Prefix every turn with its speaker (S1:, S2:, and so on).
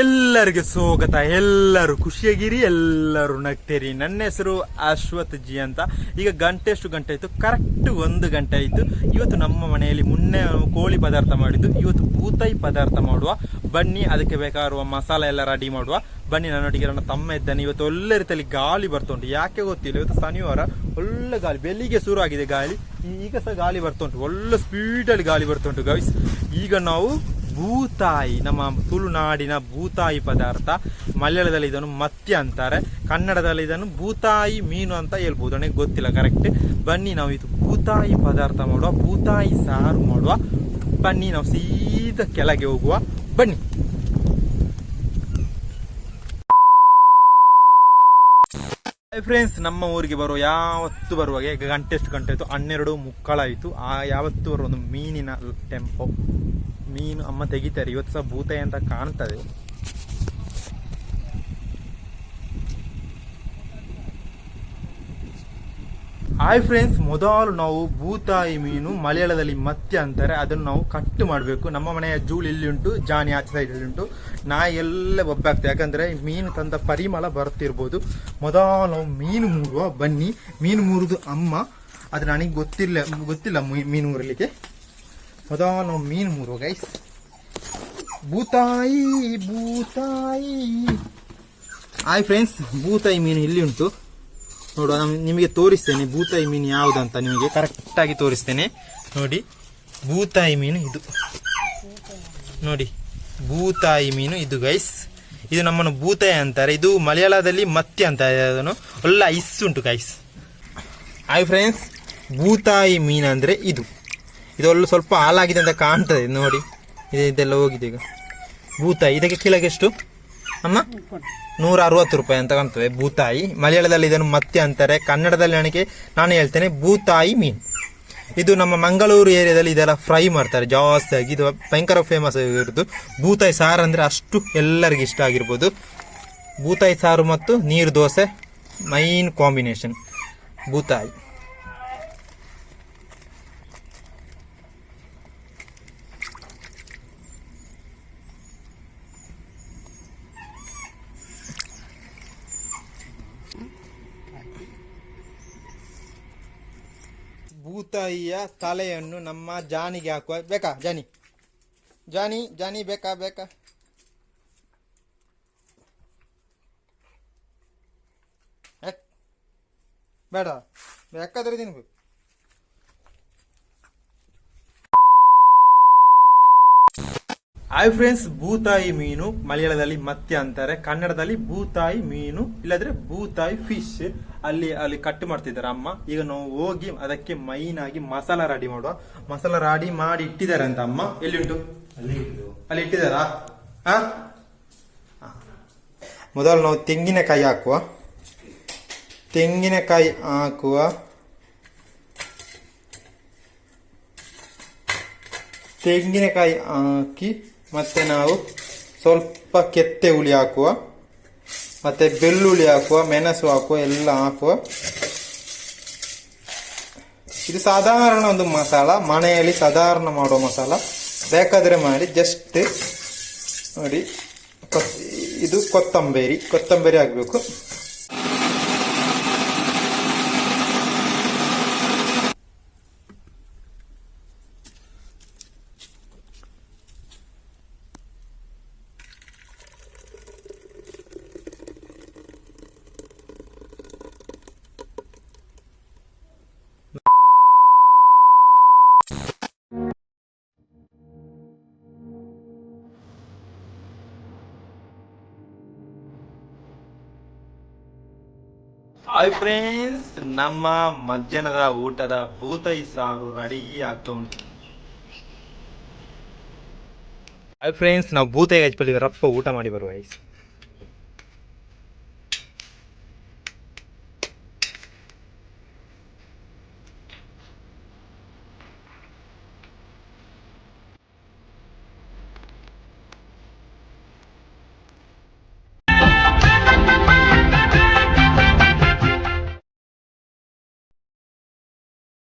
S1: ಎಲ್ಲರಿಗೆ ಸ್ವಾಗತ, ಎಲ್ಲರೂ ಖುಷಿಯಾಗಿರಿ, ಎಲ್ಲರೂ ನಗ್ತೇರಿ. ನನ್ನ ಹೆಸರು ಅಶ್ವಥ್ ಜಿ ಅಂತ. ಈಗ ಗಂಟೆ ಎಷ್ಟು ಗಂಟೆ ಆಯಿತು ಕರೆಕ್ಟ್ ಒಂದು ಗಂಟೆ ಆಯಿತು. ಇವತ್ತು ನಮ್ಮ ಮನೆಯಲ್ಲಿ ಮುನ್ನೆ ಕೋಳಿ ಪದಾರ್ಥ ಮಾಡಿದ್ದು, ಇವತ್ತು ಬೂತಾಯಿ ಪದಾರ್ಥ ಮಾಡುವ. ಬನ್ನಿ, ಅದಕ್ಕೆ ಬೇಕಾಗಿರುವ ಮಸಾಲೆ ಎಲ್ಲ ರೆಡಿ ಮಾಡುವ. ಬನ್ನಿ ನನ್ನೊಟ್ಟಿಗೆ ನನ್ನ ತಮ್ಮ ಇದ್ದಾನೆ, ಇವತ್ತು ಒಳ್ಳೆ ರೀತಿಯಲ್ಲಿ ಗಾಳಿ ಬರ್ತುಂಟು ಯಾಕೆ ಗೊತ್ತಿಲ್ಲ, ಇವತ್ತು ಶನಿವಾರ, ಒಳ್ಳೆ ಗಾಳಿ, ಬೆಳಿಗ್ಗೆ ಶುರು ಆಗಿದೆ ಗಾಳಿ. ಈಗ ಸಹ ಗಾಳಿ ಬರ್ತುಂಟು ಒಳ್ಳೆ ಸ್ಪೀಡಲ್ಲಿ ಗಾಳಿ ಬರ್ತುಂಟು ಗೈಸ್ ಈಗ ನಾವು ಭೂತಾಯಿ, ನಮ್ಮ ತುಳುನಾಡಿನ ಭೂತಾಯಿ ಪದಾರ್ಥ. ಮಲಯಾಳದಲ್ಲಿ ಇದನ್ನು ಮತ್ತೆ ಅಂತಾರೆ. ಕನ್ನಡದಲ್ಲಿ ಇದನ್ನು ಭೂತಾಯಿ ಮೀನು ಅಂತ ಹೇಳ್ಬೋದು. ನನಗೆ ಗೊತ್ತಿಲ್ಲ ಕರೆಕ್ಟ್ ಬನ್ನಿ, ನಾವು ಇದು ಭೂತಾಯಿ ಪದಾರ್ಥ ಮಾಡುವ, ಭೂತಾಯಿ ಸಾರು ಮಾಡುವ. ಬನ್ನಿ, ನಾವು ಸೀದಾ ಕೆಳಗೆ ಹೋಗುವ. ಬನ್ನಿ. ಫ್ರೆಂಡ್ಸ್ ನಮ್ಮ ಊರಿಗೆ ಬರುವ, ಯಾವತ್ತು ಬರುವಾಗ, ಈಗ ಗಂಟೆ ಎಷ್ಟು ಗಂಟೆ ಆಯಿತು, ಹನ್ನೆರಡು ಮುಕ್ಕಳಾಯಿತು ಆ, ಯಾವತ್ತು ಬರುವ ಒಂದು ಮೀನಿನ ಟೆಂಪೋ ಮೀನು ಅಮ್ಮ ತೆಗಿತಾರೆ. ಇವತ್ತು ಸಹ ಭೂತಾಯಿ ಅಂತ ಕಾಣ್ತದೆ. ಹಾಯ್ ಫ್ರೆಂಡ್ಸ್ ಮೊದಲು ನಾವು ಭೂತಾಯಿ ಮೀನು ಮಲಯಾಳದಲ್ಲಿ ಮತ್ತೆ ಅಂತಾರೆ. ಅದನ್ನು ನಾವು ಕಟ್ ಮಾಡಬೇಕು. ನಮ್ಮ ಮನೆಯ ಜೂಲ್ ಇಲ್ಲಿ ಉಂಟು, ಜಾನಿ ಆಚೆ ಸೈಡ್ ಇಲ್ಲಿ ಉಂಟು. ನಾಯಿ ಎಲ್ಲ ಒಬ್ಬಾಗ್ತದೆ. ಯಾಕಂದರೆ ಮೀನು ತಂದ ಪರಿಮಳ ಬರ್ತಿರ್ಬೋದು. ಮೊದಲು ನಾವು ಮೀನು ಮೂರುವ ಬನ್ನಿ. ಮೀನು ಮೂರುದು ಅಮ್ಮ. ಅದು ನನಗೆ ಗೊತ್ತಿಲ್ಲ ಗೊತ್ತಿಲ್ಲ ಮೀನು ಮೂರಲಿಕ್ಕೆ ಮೊದಲು ಮೀನು ಮೂರು ಗೈಸ್ ಬೂತಾಯಿ ಬೂತಾಯಿ ಹಾಯ್ ಫ್ರೆಂಡ್ಸ್ ಬೂತಾಯಿ ಮೀನು ಇಲ್ಲಿ ಉಂಟು ನೋಡುವ ನಿಮಗೆ ತೋರಿಸ್ತೇನೆ ಭೂತಾಯಿ ಮೀನು ಯಾವುದಂತ ನಿಮಗೆ. ಕರೆಕ್ಟಾಗಿ ತೋರಿಸ್ತೇನೆ. ನೋಡಿ ಬೂತಾಯಿ ಮೀನು ಇದು. ನೋಡಿ ಬೂತಾಯಿ ಮೀನು ಇದು ಗೈಸ್ ಇದು ನಮ್ಮನ್ನು ಭೂತಾಯಿ ಅಂತಾರೆ. ಇದು ಮಲಯಾಳದಲ್ಲಿ ಮತ್ತೆ ಅಂತ ಅದನ್ನು ಒಳ್ಳೆ ಐಸ್ ಉಂಟು ಗೈಸ್ ಹಾಯ್ ಫ್ರೆಂಡ್ಸ್ ಬೂತಾಯಿ ಮೀನು ಅಂದರೆ ಇದು. ಇದು ಒಳ್ಳೆ ಸ್ವಲ್ಪ ಹಾಲಾಗಿದೆ ಅಂತ ಕಾಣ್ತದೆ, ನೋಡಿ. ಇದು, ಇದೆಲ್ಲ ಹೋಗಿದೆ ಈಗ. ಭೂತಾಯಿ, ಇದಕ್ಕೆ ಕೆಳಗೆ ಎಷ್ಟು? ಅಮ್ಮ? ನೂರ ಅರವತ್ತು ರೂಪಾಯಿ ಅಂತ ಕಾಣ್ತದೆ, ಭೂತಾಯಿ. ಮಲಯಾಳದಲ್ಲಿ ಇದನ್ನು ಮತ್ತೆ ಅಂತಾರೆ. ಕನ್ನಡದಲ್ಲಿ ನನಗೆ, ನಾನು ಹೇಳ್ತೇನೆ, ಭೂತಾಯಿ ಮೀನು. ಇದು ನಮ್ಮ ಮಂಗಳೂರು ಏರಿಯಾದಲ್ಲಿ ಇದೆಲ್ಲ ಫ್ರೈ ಮಾಡ್ತಾರೆ, ಜಾಸ್ತಿ ಆಗಿ. ಇದು ಭಯಂಕರ ಫೇಮಸ್ ಆಗಿರೋದು ಭೂತಾಯಿ ಸಾರು ಅಂದರೆ ಅಷ್ಟು ಎಲ್ಲರಿಗೂ ಇಷ್ಟ ಆಗಿರ್ಬೋದು. ಭೂತಾಯಿ ಸಾರು ಮತ್ತು ನೀರು ದೋಸೆ ಮೈನ್ ಕಾಂಬಿನೇಷನ್ ಭೂತಾಯಿ. ಭೂತಾಯಿಯ ತಲೆಯನ್ನು ನಮ್ಮ ಜಾನಿಗೆ ಹಾಕುವ ಬೇಕಾ, ಜಾನಿ? ಜಾನಿ ಜಾನಿ ಬೇಕಾ ಬೇಕಾ? ಬೇಡ. ಬೇಕಾದ್ರೆ ತಿನ್ಬೇಕು ಹಾಯ್ ಫ್ರೆಂಡ್ಸ್ ಭೂತಾಯಿ ಮೀನು ಮಲಯಾಳದಲ್ಲಿ ಮತ್ತೆ ಅಂತಾರೆ ಕನ್ನಡದಲ್ಲಿ ಭೂತಾಯಿ ಮೀನು, ಇಲ್ಲದ್ರೆ ಭೂತಾಯಿ ಫಿಶ್ ಅಲ್ಲಿ ಅಲ್ಲಿ ಕಟ್ ಮಾಡ್ತಿದ್ದಾರೆ ಅಮ್ಮ. ಈಗ ನಾವು ಹೋಗಿ ಅದಕ್ಕೆ ಮೈನ್ ಆಗಿ ಮಸಾಲ ರೆಡಿ ಮಾಡುವ. ಮಸಾಲ ರೆಡಿ ಮಾಡಿ ಇಟ್ಟಿದ್ದಾರೆ ಅಂತ ಅಮ್ಮ. ಎಲ್ಲಿ ಉಂಟು ಅಲ್ಲಿ ಇಟ್ಟಿದ್ದಾರಾ? ಹಾ. ಮೊದಲು ನಾವು ತೆಂಗಿನಕಾಯಿ ಹಾಕುವ. ತೆಂಗಿನಕಾಯಿ ಹಾಕುವ. ತೆಂಗಿನಕಾಯಿ ಹಾಕಿ ಮತ್ತೆ ನಾವು ಸ್ವಲ್ಪ ಕೆತ್ತೆ ಹುಳಿ ಹಾಕುವ. ಮತ್ತೆ ಬೆಳ್ಳುಳ್ಳಿ ಹಾಕುವ, ಮೆಣಸು ಹಾಕುವ, ಎಲ್ಲ ಹಾಕುವ. ಇದು ಸಾಧಾರಣ ಒಂದು ಮಸಾಲ, ಮನೆಯಲ್ಲಿ ಸಾಧಾರಣ ಮಾಡುವ ಮಸಾಲ. ಬೇಕಾದರೆ ಮಾಡಿ ಜಸ್ಟ್ ನೋಡಿ ಇದು ಕೊತ್ತಂಬರಿ ಕೊತ್ತಂಬರಿ ಹಾಕಬೇಕು. ಹಾಯ್ ಫ್ರೆಂಡ್ಸ್ ನಮ್ಮ ಮಧ್ಯಾಹ್ನದ ಊಟದ ಭೂತೈ ಸಾರು ರೆಡಿ ಆಗ್ತಾ ಉಂಟು. ಹಾಯ್ ಫ್ರೆಂಡ್ಸ್ ನಾವು ಭೂತೈ ಹಚ್ಬಲ್ಲಿ ರಪ್ಪ ಊಟ ಮಾಡಿ ಬರುವ ಐಸ್